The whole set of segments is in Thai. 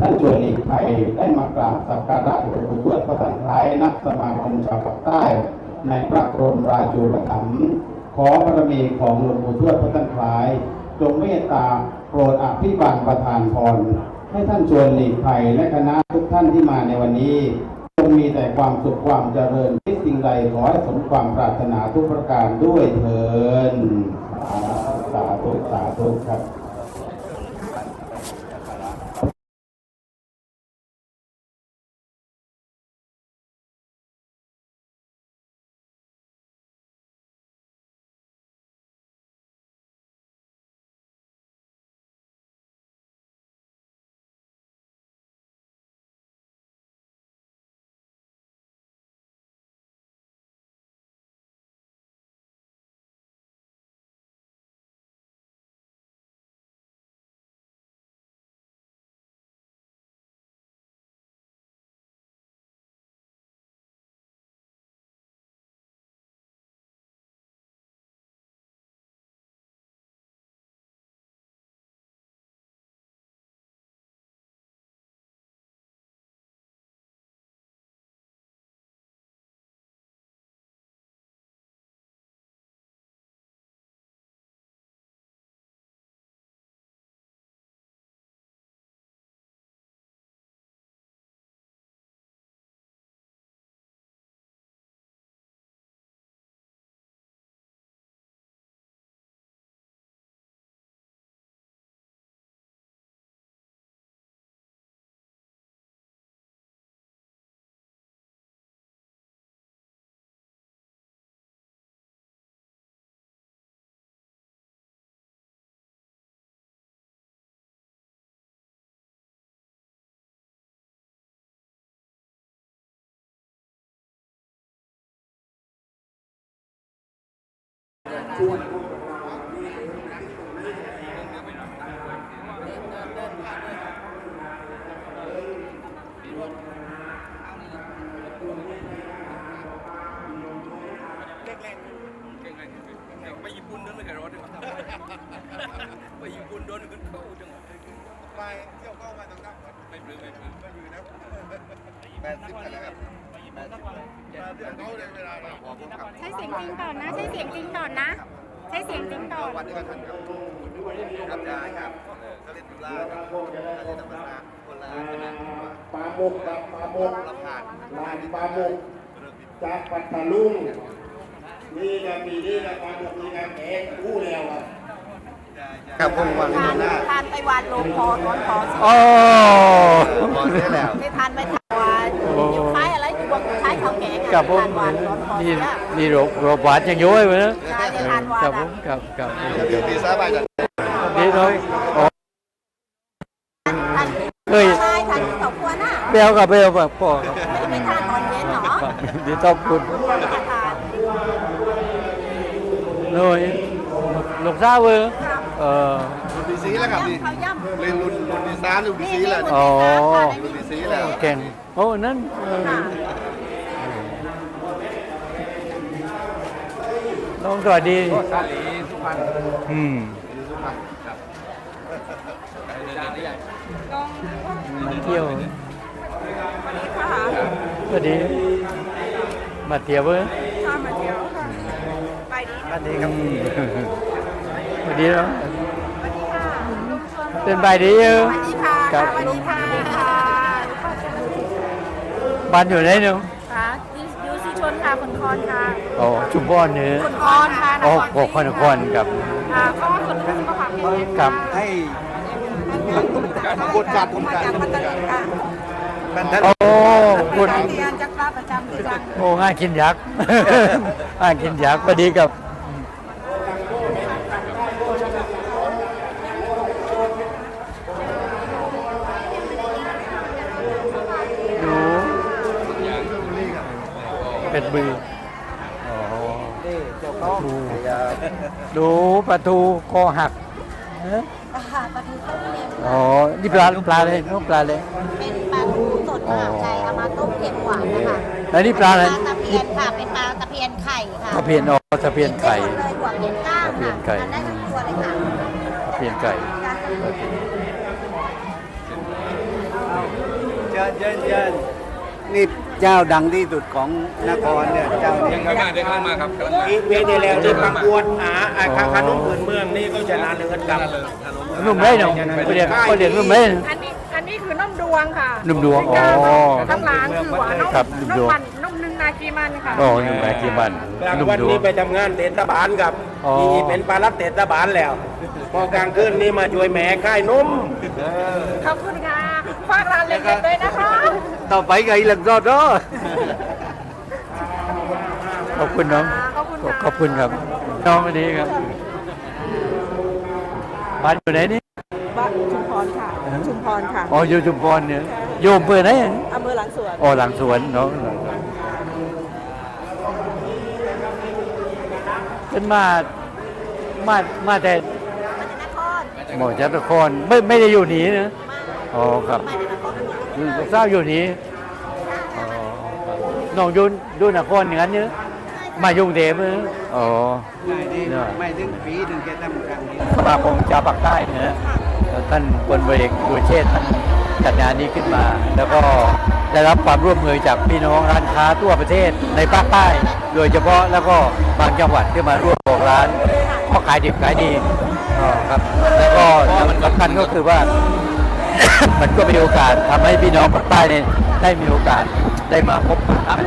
ท่านชวนหลีกภัยได้มากราบสักการะหลวงปู่ทวดพระสังฆายนักสมาคมชาวภาคใต้ ในพระบรมราชูปถัมภ์ขอบารมีของหลวงปู่ทวดพระสังฆายจงเมตตาโปรดอภิบาลประทานพรให้ท่านชวนหลีกภัยและคณะทุกท่านที่มาในวันนี้จงมีแต่ความสุขความเจริญที่สิ่งใดขอให้สมความปรารถนาทุกประการด้วยเถินสาธุสาธุครับ ไปญี่ปุ่นโดนไม่เคยรอดดีกว่าไปญี่ปุ่นโดนขึ้นเข้าจังหวะ ไปเที่ยวเข้ามาตรงนั้น ไม่ปลื้มไม่ปลื้ม ก็อยู่นะแปดสิบกันแล้วครับแปดสิบมาเดือนเขาเลยเวลาเราขอพวกครับ ใช้เสียงจริงก่อนนะ ใช้เสียงจริงก่อนนะ ใช้เสี ยงจริงก่อนวันนี้ก็ทันครับครับยายครับก็เล่นดูล่าครับก็เล่นธรรมดาคนละคณะปลาหมุกครับปลาหมุกละผ่านลานปลาหมุกจากปัตตาลุงนี่ก็ปีนี้ก็ปลาหมุกนี่ก็แกงกู้แล้วครับครับผมวันทานหน้าทานไปวานลงคอร้อนคอสิโอ้พอเสียแล้วไม่ทานไปทานวานอยู่คล้ายอะไรอยู่บนคล้ายข้าวแกงอะกับผมทานวานร้อนคอนี่เสียนี่โรบโรบหวานยังย้อยไว้นะใช่จะทานวานกับผอะมกับกับดีดีซะไปจัดดีน้อยอ๋อทานเฮ้ยทานทานข้าวคั่วน่ะเบลกับเบลแบบพ่อครับไม่ไม่ทานตอนเย็นเหรอครับดีต้องคุณทานน้อยลูกสาวเว้ยเออรุ่นดีซีแล้วครับนี่ข้าวย่ำเล่นรุ่นรุ่นดีซ่ารุ่นดีนี่ซีนี่แล้วคนอ๋อที่ทานทานในนี้เลยเก่งโอ้นั่นเออ น้องสวัสดีชาลีสุพรรณอืมมาเที่ยวสวัสดีมาเที่ยวเว้ยข้ามาเที่ยวค่ะไปดีสวัสดีครับสวัสดีเนาะสวัสดีค่ะลุงชวนเป็นใบดีเออสวัสดีค่ะครับสวัสดีค่ะค่ะบ้านอยู่ไหนเนาะค่ะยูซีชน ค่ะคนคอนค่ะอ๋อชุมพรเนี่ยคนคอนค่ะโอ้โหคนนครกับอ่าก็คนสุขภาพแข็งแรงกับให้กดจัดมาจากปัตตานีค่ะโอ้คุณเรียนจากปลาประจำที่จังโอ้ง่ายกินยักษ์ง่ายกินยักษ์พอดีกับ เป็ดบืออ๋อดูดูประตูคอหักเอ๊ะปลาทูต้มเค็มอ๋อนี่ปลาปลาเลยน้องปลาเลยเป็นปลาทูสดมหาชัยเอามาต้มเค็มหวานนะคะแล้วนี่ปลาอะไรปลาตะเพียนค่ะเป็นปลาตะเพียนไข่ค่ะตะเพียนอ๋อตะเพียนไข่กินได้หมดเลยหัวเพียนก้างตะเพียค่ะนไข่ทานได้ทั้งตัวเลยค่ะตะเพียนไก่การโอเคชิญเชิญเชิญ นี่เจ้าดังที่สุดของนครเนี่ยเจ้านี้ยังกำลังมาเดี๋ยวกำลังมาครับกำลังมาอีกเวทีแล้วที่ประกวดหาอาคาขนมพื้นเมืองนี่ก็ชนะเลิศกับ นุ่มเล่นเนาะเขาเรียกเขาเรียกนุ่มเล่นอันนี้อันนี้คือน้มดวงค่ะนุ่มดวงอ๋อข้างหลังคือหวานนมครับนุ่มนดมวง มันนมหนึ่งนากีมันค่ะโอ้นุ่มแบกิบันกลางนุ่มวันดวนี้ง ไปทำงานเทศบาลกับอ๋อที่เป็นปลาลักเทศบาลแล้ว พอกลางคืนนี่มาช่วยแม่ค่ายนม ขอบคุณค่ะฝากร้านเล็กๆด้วยนะคะ ต่อไปไงหลังรอดเนาะขอบคุณน้อง ขอบคุณค่ะ ขอบคุณครับ น้องอันนี้ครับบ้านอยู่ไหนนี่บ้านชุมพรค่ะ ชุมพรค่ะ อ๋ออยู่ชุมพรเนี่ยโยมเปิดไหนอำเภอหลังสวน อ๋อหลังสวนน้องฉันมา มา มาแต่นครหมอจัตครไม่ไม่ได้อยู่หนีนะ อ๋อครับ อืมทราบอยู่หนีอ๋อครับน้องอยุนดูนครอย่างนั้นเนอะมายุ่กรุงเทพเนอะอ๋อไม่ได้ ไม่ถึงปีถึงจะทำครั้งนี้สมาคมชาวปากใต้นะฮะแล้วท่านพลเอกดุเชษฐ์ท่านจัดงานนี้ขึ้นมา แล้วก็ได้รับความร่วมมือจากพี่น้องร้านค้าทั่วประเทศในภาคใต้ โดยเฉพาะแล้วก็บางจังหวัดที่มาร่วมบอกร้านก็ขายดิบขายดีอ๋อครับ แล้วก็สำคัญก็คือว่า มันก็มีโอกาสทำให้พี่น้องภาคใต้เนี่ยได้มีโอกาสได้มาพบปะกัน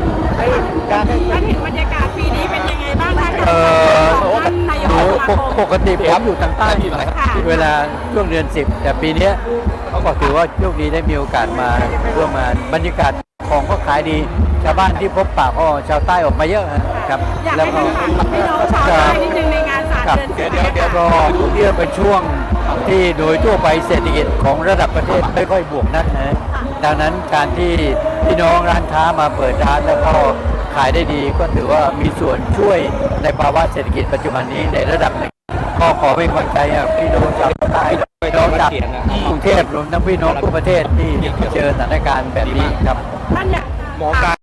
ท่านเห็นบรรยากาศปีนี้เป็นยังไงบ้างคะเอ่อท่านนายกดูสมาคมปกติผมอยู่ทางใต้ค่ะเวลาช่วงเดือนสิบแต่ปีเนี้ยเขาก็ถือว่าโชคดีได้มีโอกาสมาร่วมงานบรรยากาศของก็ขายดีชาวบ้านที่พบปะก็ชาวใต้ออกมาเยอะนะครับอยากให้ท่านฝากพี่น้องชาวใต้นิดนึงในงานศาสตร์ ครับเดือนสิเดี๋ยวบเดี๋ยวเดี๋ยวรอเที่ยวเป็นช่วงที่โดยทั่วไปเศรษฐกิจของระดับประเทศไม่ค่อยบวกนักนะดังนั้นการที่พี่น้องร้านค้ามาเปิดร้านแล้วก็ขายได้ดีก็ถือว่ามีส่วนช่วยในภาวะเศรษฐกิจปัจจุบันนี้ในระดับหนึ่งก็ขอเป็นกำลังใจให้พี่น้องชาวใต้พี่น้องจากกรุงเทพรวมทั้งพี่น้องทั่วประเทศที่เจอสถานการณ์แบบนี้ครับท่านอยากหมอการ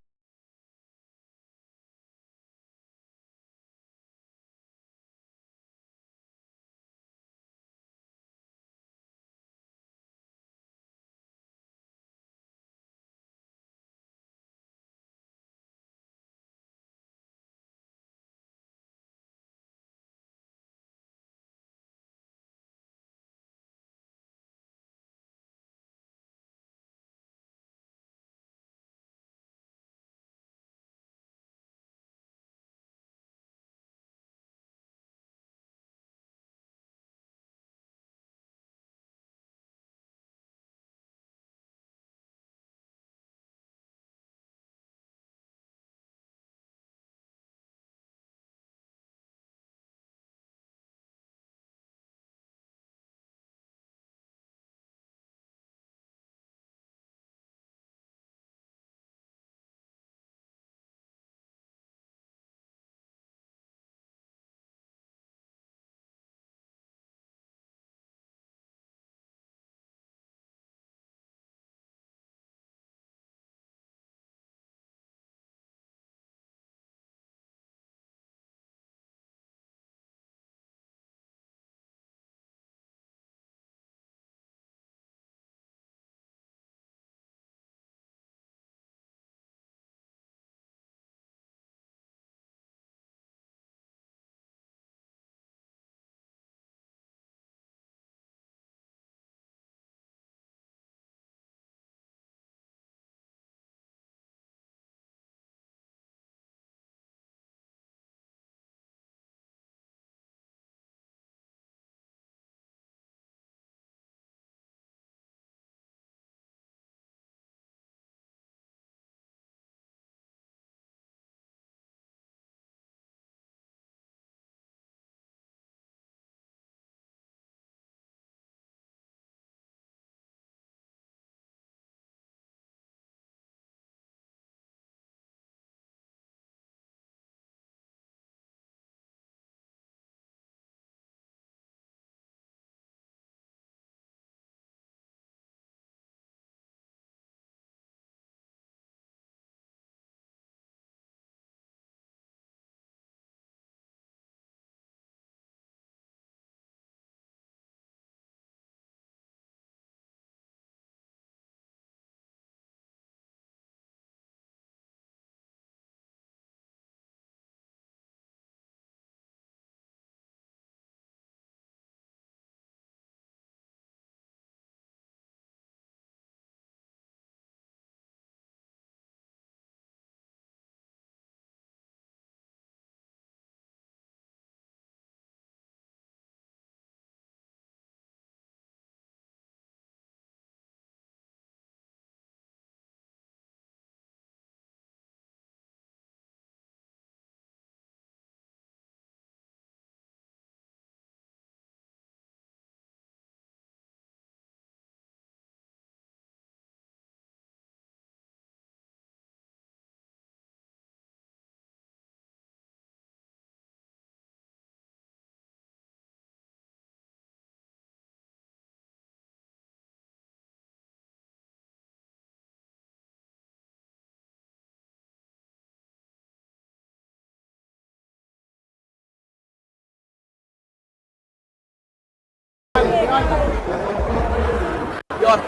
ยอด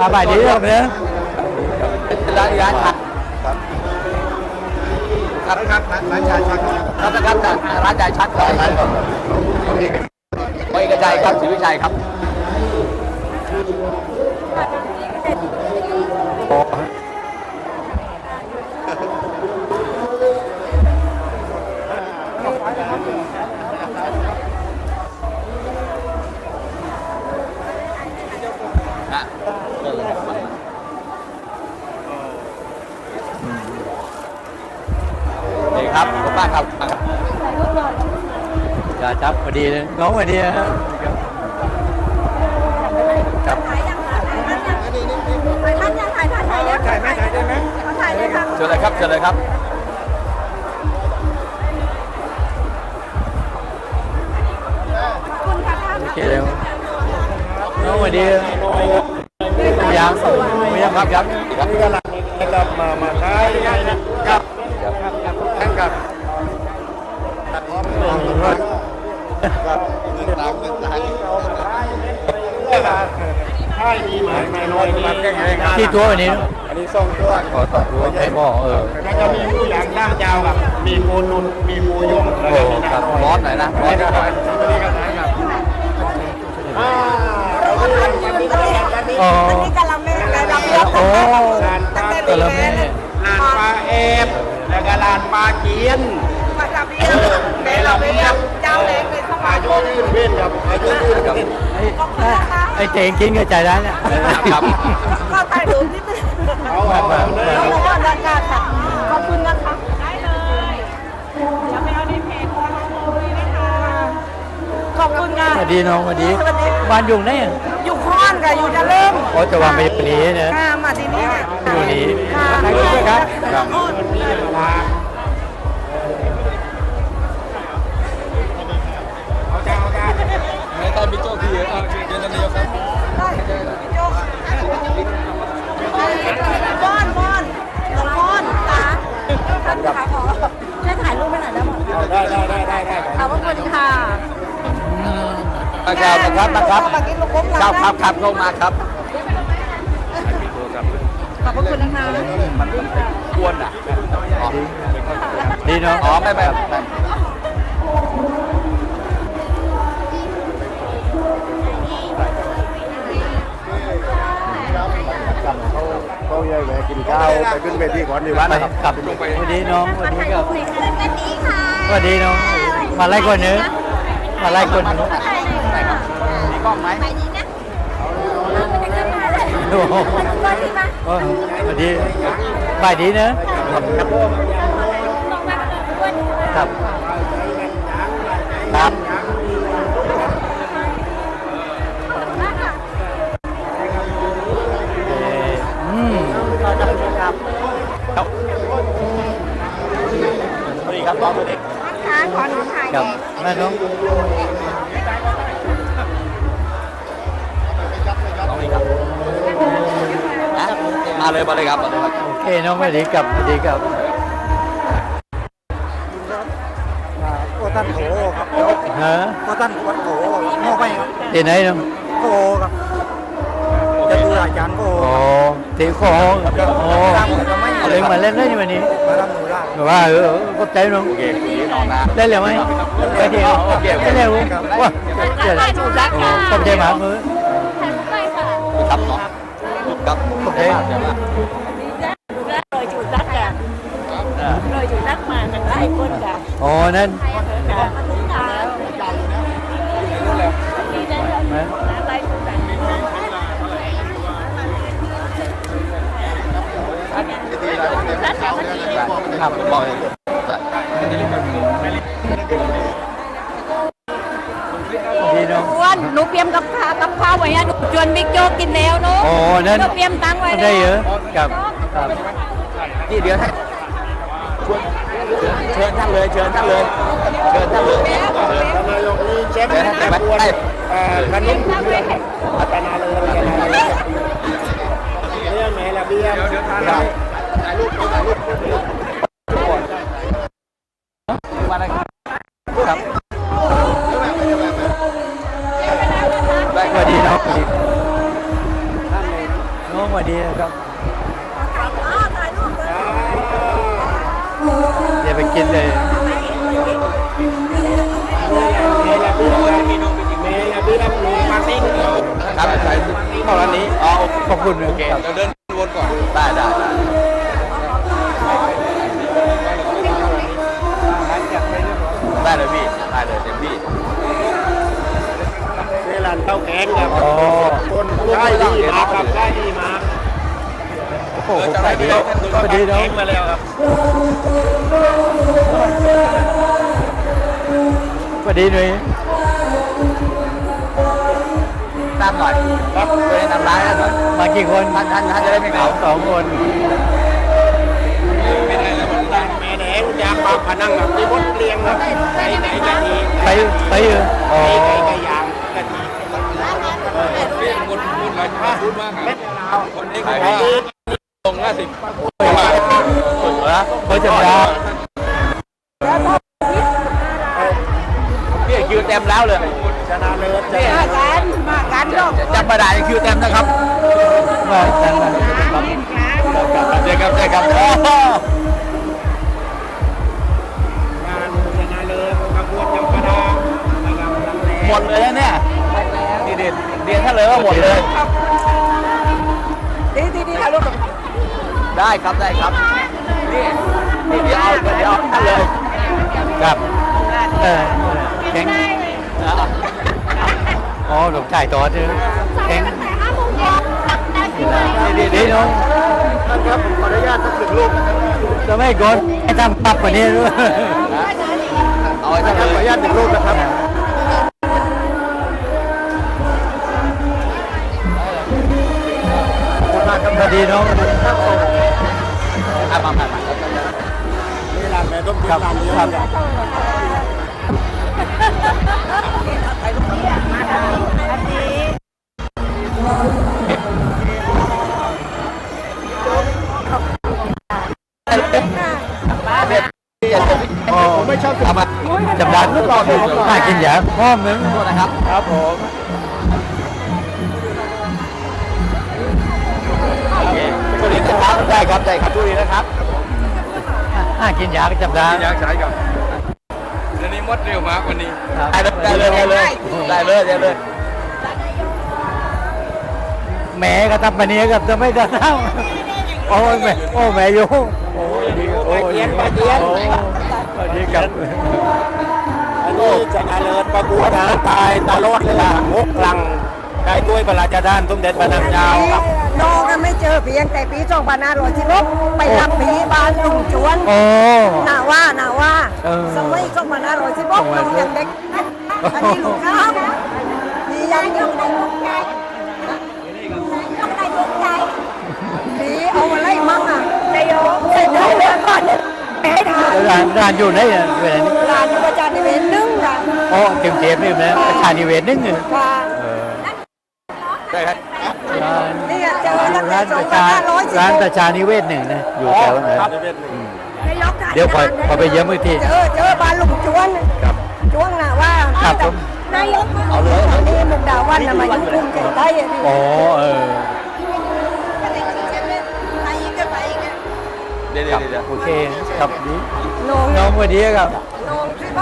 อาบ่ายนี้ครับเนี่ยร้านร้านชัดครับครับร้านชาชักครับนะครับจากร้านยายชัดครับไปกระจายครับศรีวิชัยครับ นี่ครั บคุณป้าครับอย่าจับพอดีเลยน้องพอดีนะครับครับถ่ายยังถ่ายท่านยังถ่ายท่านถ่ายยังถ่ายไหมถ่ายได้ไหมถ่ายเลยค่ะเชิญเลยครับเชิญเลยครับโอเคแล้วน้องพอดียังไม่ยังครับยังครับนี่ก็หลังนะครับมามาท้ายครับ ครับเงินตามเงินตามท้ายดีหมายม่น้อยมาแก้ไขที่ตัววันนี้ อันนี้ส่งตัวขอตอบรู้ให้พ่อเออแล้วก็มีผู้อย่างด้ามยาวกับมีปูนุนมีปูยงแล้วก็มีครับร้อนหน่อยนะร้อนหน่อยนี่ก็ท้ายครับอ่าเราก็ทำกันนี้ก็ทำกันนี้อ๋ออันนี้กะละแม่กะละแม่โอ้ก็แล้วแม่ลานปลาเอฟแล้วก็ลานปลาเกียนมาจากเรียนแม่เราไม่รับเจ้าแรงเลยเข้ามา อายุยืนเว้นครับอายุยืนครับขอบคุณนะคะไอ้เจ๋งกินก็ใจได้แล้วครับก็ถ่ายรูปนิดนึงเอาเอาเอาเลยแล้วก็ด้านการค่ะขอบคุณนะคะได้เลยเดี๋ยวไปเอาในเพจของเราเลยนะคะขอบคุณค่ะสวัสดีน้องสวัสดีสวัสดีบ้านอยู่ไหนอะอยู่ค้อนค่ะอยู่จะเริ่มโอ้จะวางไปอย่างนี้นะค่ะมาที่นี่ค่ะอยู่นี่ค่ะครับครับ ออเชิญท่านนายกครับบอนบอนบอนค่ะท่านค่ะขอช่วยถ่ายรูปให้หน่อยได้ไหมเอาได้ได้ได้ได้ได้ขอบคุณค่ะนะครับนะครับนะครับเมื่อกี้ลูกผมครับครับครับเข้ามาครับขอบคุณนะคะกวนอะอ๋อดีเน้องอ๋อไม่ไม่ กินข้าวไปขึ้นเวทีก่อนดีวันไปนะครับกลับสวัสดีน้องสวัสดีครับสวัสดีค่ะสวัสดีน้อง มาไล่คนนึงมาไล่คนนึงมีกล้องไหมไปดีนะเราไปจะขึ้นมาเลยโอ้โหมาที่มาเออสวัสดีบ่ายดีนะครับครับ ครับน้องเด็กค่ะขอหนูถ่ายกับแม่น้องน้องนี่ครับนะมาเลยมาเลยครับมาเลยครับ โอเคน้องสวัสดีกับสวัสดีกับก็ท่านโถครับฮะก็ท่านวัดโถมอบให้ครับที่ไหนน้องโถครับจะดูอาจารย์โถโอ้ตีโค้งโอ้เอาเล่นมาเล่นได้ยังวันนี้มาทำหนูได้แบบว่าเออก็ใจน้องโอเคคุยน้องนะได้เลยไหมได้เดียวได้เร็วว้าเจ๋งโอ้ขอบใจมากเลยครับน้องครับโอเคเดี๋ยวมาเลยจุดนัดกันเลยจุดนัดมากันหลายคนกันอ๋อนั่นขอบคุณค่ะนะหลายคนกันัดแขนครับบอกดีน้องอ้วนหนูเตรียมกับข้าวกับข้าวไว้ให้หนูชวนบิ๊กโจ๊กกินแล้วเนาะโอ๋อนั่นหนูเตรียมตังค์ไว้ได้เยอะกับครับที่เดี๋ยวให้ชวนเชิญท่านเลยเชิญท่านเลยเชิญท่านเลยท่านนายกนี่แชมป์เชิญท่านเลยไหมควรได้เอ่อขนมพัฒนาเลยพัฒนาเลยเนี่ยแม่ละเบี้ยเดี๋ยวทานครับถ่าย รูปถ่ายรูปมาเลยครับแบกสวัสดีน้องสวัสดีน้องสวัสดีครับเดี๋ยวไปกินเลยครับขายของร้านนี้อ๋อขอบคุณนะโอเคเราเดิน เวลาเต้าแกงครับอ๋อคนได้ดีมาครับได้ดีมาโอ้โหสวัสดีสวัสดีน้องมาแล้วครับสวัสดีหนุ่ยตามหน่อยครับไปทำร้ายหน่อยมากี่คนท่านท่านท่านจะได้ไม่เหงาสองคนไม่ได้แล้วมันได้แม่แดงยางปากพนังครับมีบดเรียงครับไก่ไก่กะทิไปไปอยู่อ๋อไก่ไก่ยา ดูดอะไรพูดมากคนนี้ขาลงห้าสิบเหรอเขาจะดาพี่คิวเต็มแล้วเลยชนะเลิศจะมากันมากันดอกจำไม่ได้คิวเต็มนะครับว่าจังเลยครับเจอครับเจอครับงานชนะเลิศขบวนจับลำแหลหมดเลยนะเนี่ย เด็ดเรียนท่านเลยว่าหมดเลย ดีดีดีค่ะลูกได้ครับได้ครับ นี่นี่เดี๋ยวเอาเดี๋ยวเอาท่านเลยครับเออแข็งอ๋อหลงจ่ายต่อใช่ไหมแข็งแต่ห้าโมงเย็นดีดีน้องท่านครับผมขออนุญาตสักหนึ่งลูกจะไม่กดให้ทำปรับกว่านี้ด้วยเอาไว้ท่าท่านนครับขออนุเลยญาตหนึ่งลูกนะครับ สวัสดีน้องอะมามามานี่ร้านแม่ต้มยำร้านนี้ครับไม่ชอบทำมาจำได้น่ากินอย่างพ่อมึงโทษนะครับ ครับผม ครับได้ครับได้ครับช่วงนี้นะครับน่ากินอย่างจำได้อยากใช้กับเดี๋ยวนี้มดเร็วมากวันนี้ ได้เลยได้เลยได้เลยได้เลยแหมก็ทำมาเนี้กับจะไม่ได้ทำโอ้ยแม่โอ้แม่อยู่โอ้ยดีโอ้ยเกียนปลาเกียนสวัสดีครับอันนี้ชนะเลิศประกวดนะตายตลอดเลยล่ะงกลัง ได้ด้วยพระราชทานสมเด็จพระนางเจ้าครับ น้องไม่เจอเพียงแต่ปี2516ไปรับผีบ้านลุงจวนโอ้ หนาว่าหนาว่าเออสมัย2516น้องยังเด็กอันนี้ลูกค้ามียังยังในลูกใจในลูกใจผีเอาอะไรมั่งอะนายกเสร็จแล้วเดี๋ยวก่อนให้ทานร้านร้านอยู่ไหนอะเวลานี้ร้านอยู่ประจานนิเวศหนึ่งค่ะโอ้เต็มเทปนี่นะประชานิเวศนึงเนี่ย ค่ะ เออได้ครับร้านนี่เจอตั้งแต่ร้านประชาร้านประชานิเวศหนึ่งนะอยู่แถวไหน ครับเดี๋ยวพอพอไปเยี่ยมอีกที เจอเจอบ้านลุงจวนครับ จวงน่ะว่าครับผม นายกเอาเลยนี่มุกดาวันน่ะมาอยู่กรุงเทพไทยอะนี่โอ้เออ เดี๋ยวเดี๋ยวเดี๋ยว โอเคครับดีน้องน้องสวัสดีครับน้องใช่ป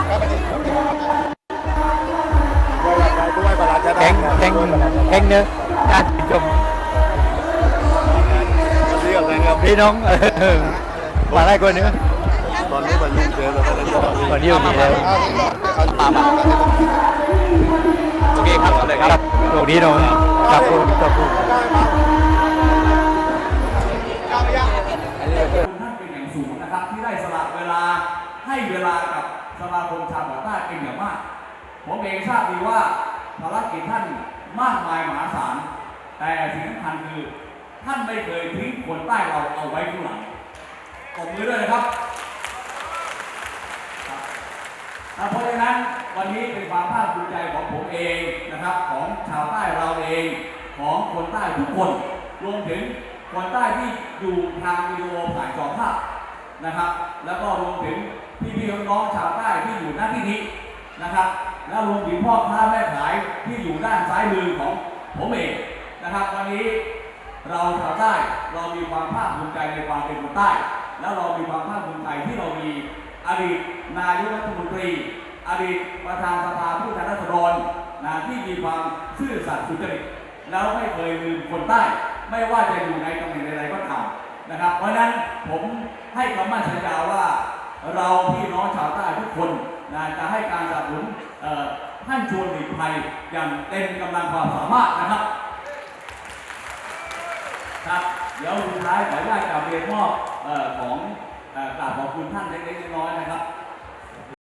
ะ งนแข็งแข็งเนื้อการชมเรื่องอะไรครับพี่น้องเออมาได้คนเนื้อตอนนี้มันยุ่งเจอแล้วตอนนี้มันนี้อยู่นี่แล้วมามาโอเคครับเอาเลยคครัรับบโชคดีน้องครับผมครับผมท่านเป็นอย่างสูงนะครับที่ได้สละเวลาให้เวลากับสมาคมชาวบ่อใต้เป็นอย่างมากผมเองทราบดีว่า กิจท่านมากมายมหาศาล แต่สิ่งสำคัญคือท่านไม่เคยทิ้งคนใต้เราเอาไว้ข้างหลังตบมือด้วยนะครับครับเพราะฉะนั้นวันนี้เป็นความภาคภูมิใจของผมเองนะครับ ของชาวใต้เราเองของคนใต้ทุกคน รวมถึงคนใต้ที่อยู่ทางวิดีโอผ่านจอภาพนะครับ แล้วก็รวมถึงพี่ๆน้องๆชาวใต้ที่อยู่หน้าที่นี้นะครับ แล้วรวมถึงพ่อค้าแม่ขายที่อยู่ด้านซ้ายมือของผมเองนะครับ วันนี้เราชาวใต้เรามีความภาคภูมิใจในความเป็นคนใต้ แล้วเรามีความภาคภูมิใจที่เรามีอดีตนายกรัฐมนตรี อดีตประธานสภาผู้แทนราษฎรนะที่มีความซื่อสัตย์สุจริตแล้วไม่เคยลืมคนใต้ ไม่ว่าจะอยู่ในตำแหน่งใดๆก็ตามนะครับ เพราะนั้นผมให้คำมั่นสัญญาว่า เราพี่น้องชาวใต้ทุกคนนะจะให้การสนับสนุน ท่านชวนหลีกภัยอย่างเต็มกำลังความสามารถนะครับ ครับ เดี๋ยวสุดท้ายขออนุญาตกราบเรียนมอบของกราบขอบคุณท่านเล็กๆน้อยๆนะครับ